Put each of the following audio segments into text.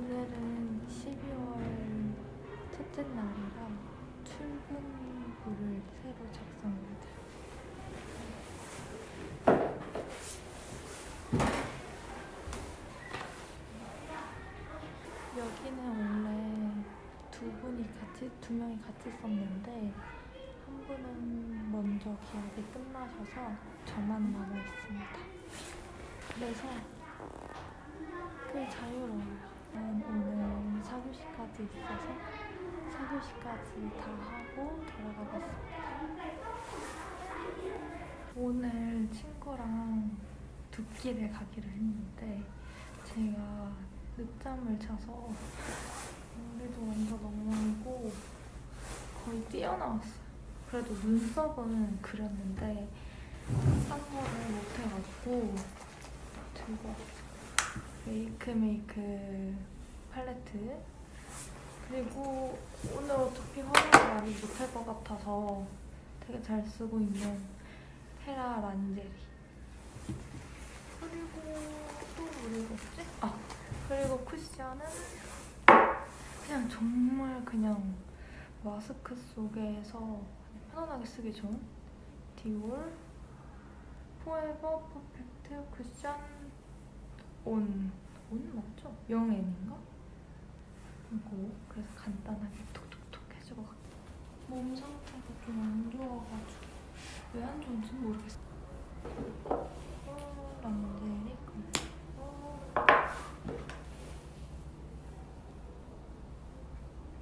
오늘은 12월 첫째 날이라 출근부를 새로 돼요. 여기는 원래 두 분이 같이, 두 명이 같이 썼는데 한 분은 먼저 계약이 끝나셔서 저만 남아 있습니다. 그래서 꽤 자유로워요. 저는 오늘 4교시까지 있어서 4교시까지 다 하고 돌아가겠습니다. 오늘 친구랑 두끼를 가기로 했는데 제가 늦잠을 자서 머리도 완전 엉망이고 거의 뛰어나왔어요. 그래도 눈썹은 그렸는데 싼 거를 못해가지고 들고 왔어요. 메이크 메이크 팔레트. 그리고 오늘 어차피 화장을 많이 못할 것 같아서 되게 잘 쓰고 있는 테라 란제리. 그리고 또 뭐가 없지? 아 그리고 쿠션은 그냥 정말 그냥 마스크 속에서 편안하게 쓰기 좋은 디올 포에버 퍼펙트 쿠션 온, 온 맞죠? 영앤인가? 이거 그래서 간단하게 톡톡톡 해주고 갈게요. 몸 상태가 좀 안 좋아가지고 왜 안 좋은지 모르겠어. 어, 란데리 어.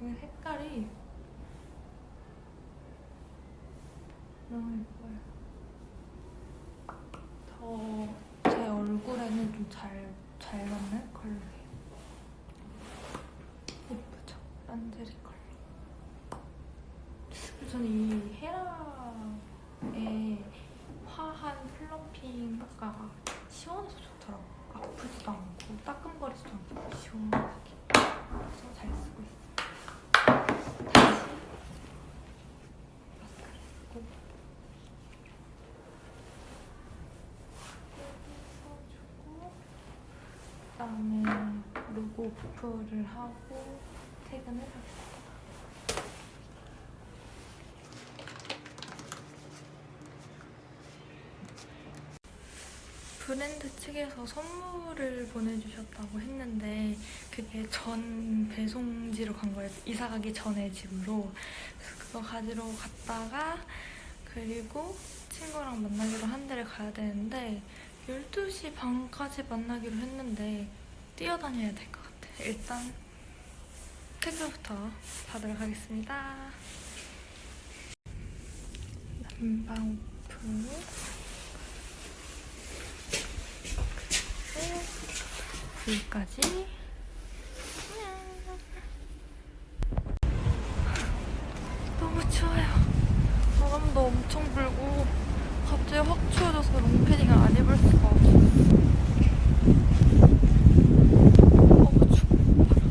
이 색깔이 너무 예뻐요. 더 제 얼굴에는 좀 잘 잘 맞는 컬러예요. 예쁘죠? 란제리 컬러. 그리고 저는 이 헤라의 화한 플럼핑 효과가 시원해서 좋더라고요. 아프지도 않고 따끔거리지도 않고 시원하게. 그래서 잘 쓰고 있어요. 다시 마스크를 쓰고 써주고 그다음에 로고 부프를 하고 퇴근을 하겠습니다. 브랜드 측에서 선물을 보내주셨다고 했는데 그게 전 배송지로 간 거예요. 이사 가기 전에 집으로. 그거 가지러 갔다가 그리고 친구랑 만나기로 한 데를 가야 되는데 12시 반까지 만나기로 했는데 뛰어다녀야 될 것 같아요. 일단 택배부터 받으러 가겠습니다. 난방 오프 여기까지 너무 추워요 바람도 엄청 불고 갑자기 확 추워져서 롱패딩을 안 입을 수가 어우 추워. 바람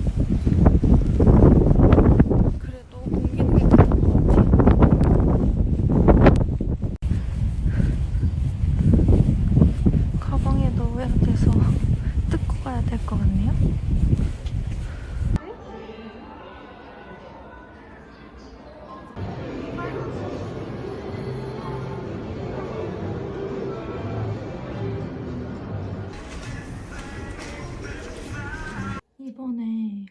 그래도 공기는 괜찮은 것 같아요 가방에 넣어야 돼서 뜯고 가야 될 것 같네요. 이번에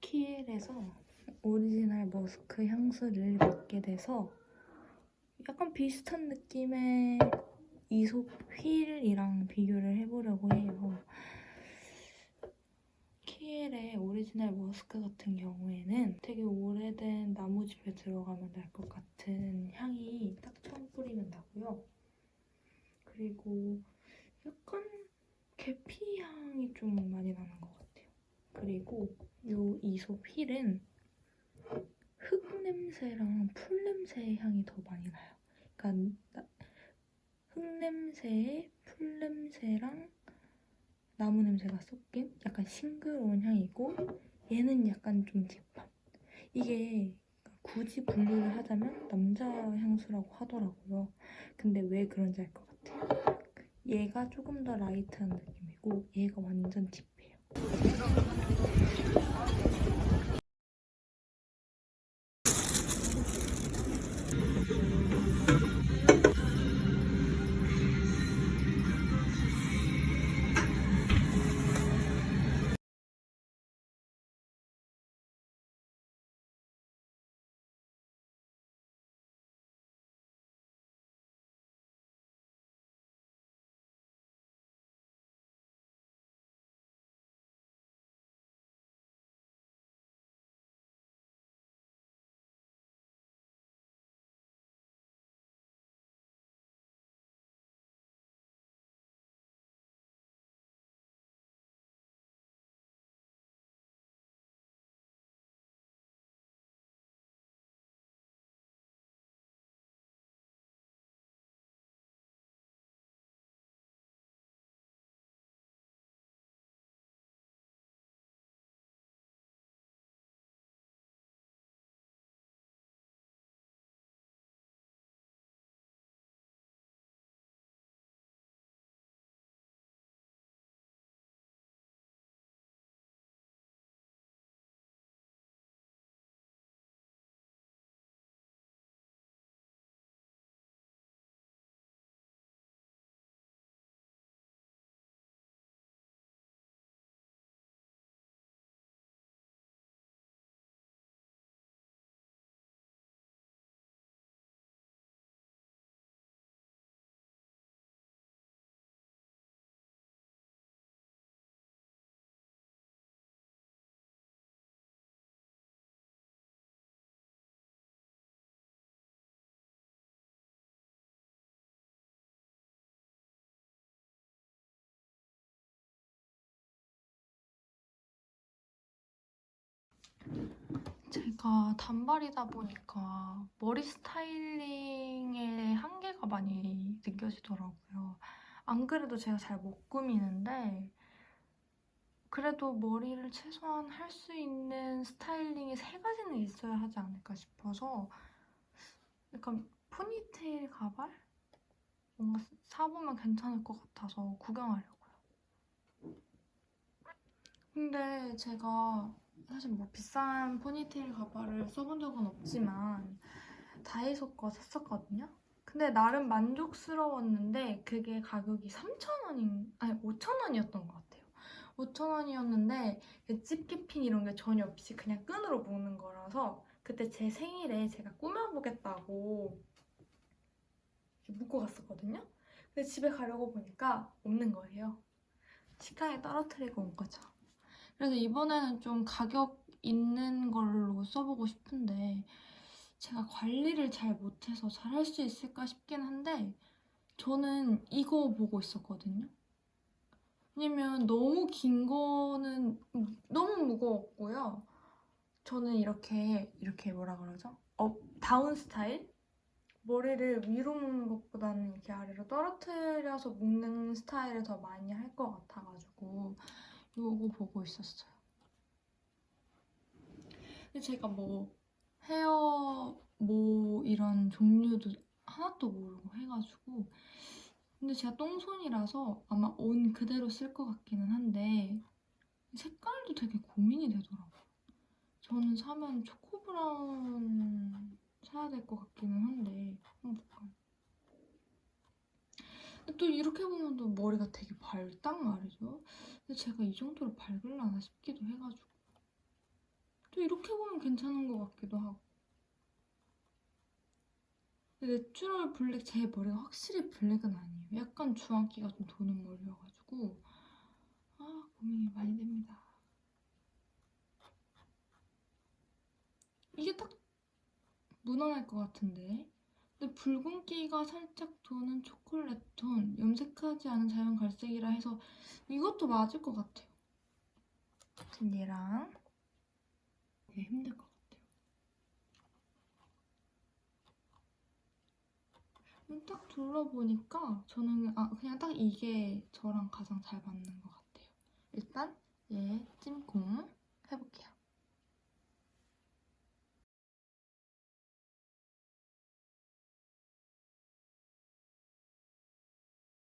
키엘에서 오리지널 머스크 향수를 맡게 돼서 약간 비슷한 느낌의 이솝 휠이랑 비교를 해보려고 해요. 키엘의 오리지널 머스크 같은 경우에는 되게 오래된 나무집에 들어가면 날 것 같은 향이 딱 처음 뿌리면 나고요. 그리고 약간 계피 향이 좀 많이 나는 것 같아요. 그리고 이 이솝 휠은 흙 냄새랑 풀 냄새의 향이 더 많이 나요. 그러니까 나- 흙냄새에 풀 냄새랑 나무 냄새가 섞인 약간 싱그러운 향이고 얘는 약간 좀 딥한 이게 굳이 분류를 하자면 남자 향수라고 하더라고요. 근데 왜 그런지 알 것 같아요. 얘가 조금 더 라이트한 느낌이고 얘가 완전 딥 三井不動産は? 제가 단발이다 보니까 머리 스타일링의 한계가 많이 느껴지더라고요. 안 그래도 제가 잘 못 꾸미는데 그래도 머리를 최소한 할 수 있는 스타일링이 세 가지는 있어야 하지 않을까 싶어서 약간 포니테일 가발? 뭔가 사보면 괜찮을 것 같아서 구경하려고요. 근데 제가 사실 뭐 비싼 포니테일 가발을 써본 적은 없지만 다이소 거 샀었거든요. 근데 나름 만족스러웠는데 그게 가격이 3,000원인 아니 5,000원이었던 것 같아요. 5,000원이었는데 집게핀 이런 게 전혀 없이 그냥 끈으로 묶는 거라서 그때 제 생일에 제가 꾸며보겠다고 묶고 갔었거든요. 근데 집에 가려고 보니까 없는 거예요. 식당에 떨어뜨리고 온 거죠. 그래서 이번에는 좀 가격 있는 걸로 써보고 싶은데 제가 관리를 잘 못해서 잘 할 수 있을까 싶긴 한데 저는 이거 보고 있었거든요. 왜냐면 너무 긴 거는 너무 무거웠고요. 저는 이렇게 이렇게 뭐라 그러죠? 업 다운 스타일? 머리를 위로 묶는 것보다는 이렇게 아래로 떨어뜨려서 묶는 스타일을 더 많이 할 것 같아가지고 요거 보고 있었어요. 근데 제가 뭐 헤어 뭐 이런 종류도 하나도 모르고 해가지고 근데 제가 똥손이라서 아마 온 그대로 쓸 것 같기는 한데 색깔도 되게 고민이 되더라고요. 저는 사면 초코 브라운 사야 될 것 같기는 한데 한번 볼까요? 또 이렇게 보면 또 머리가 되게 밝단 말이죠. 근데 제가 이 정도로 밝을라나 싶기도 해가지고 또 이렇게 보면 괜찮은 것 같기도 하고 내추럴 블랙 제 머리가 확실히 블랙은 아니에요. 약간 주황기가 좀 도는 머리여가지고 아 고민이 많이 됩니다. 이게 딱 무난할 것 같은데 근데 붉은기가 살짝 도는 초콜릿 톤 염색하지 않은 자연 갈색이라 해서 이것도 맞을 것 같아요. 얘랑 되게 힘들 것 같아요. 음, 딱 둘러보니까 저는 아 그냥 딱 이게 저랑 가장 잘 맞는 것 같아요. 일단 얘 찜콩 해볼게요.